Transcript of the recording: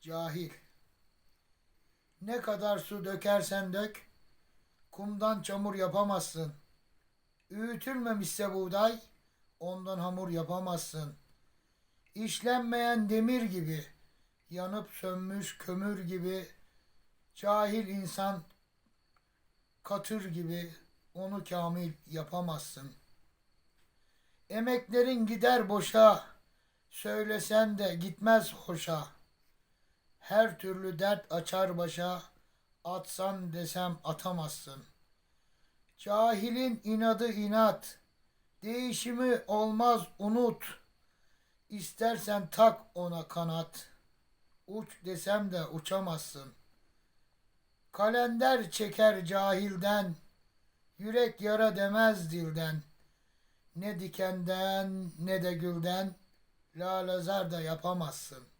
Cahil. Ne kadar su dökersen dök, kumdan çamur yapamazsın. Öğütülmemişse buğday, ondan hamur yapamazsın. İşlenmeyen demir gibi, yanıp sönmüş kömür gibi, cahil insan katır gibi onu kamil yapamazsın. Emeklerin gider boşa, söylesen de gitmez hoşa. Her türlü dert açar başa, atsan desem atamazsın. Cahilin inadı inat, değişimi olmaz unut. İstersen tak ona kanat, uç desem de uçamazsın. Kalender çeker cahilden, yürek yara demez dilden. Ne dikenden ne de gülden, lalazar da yapamazsın.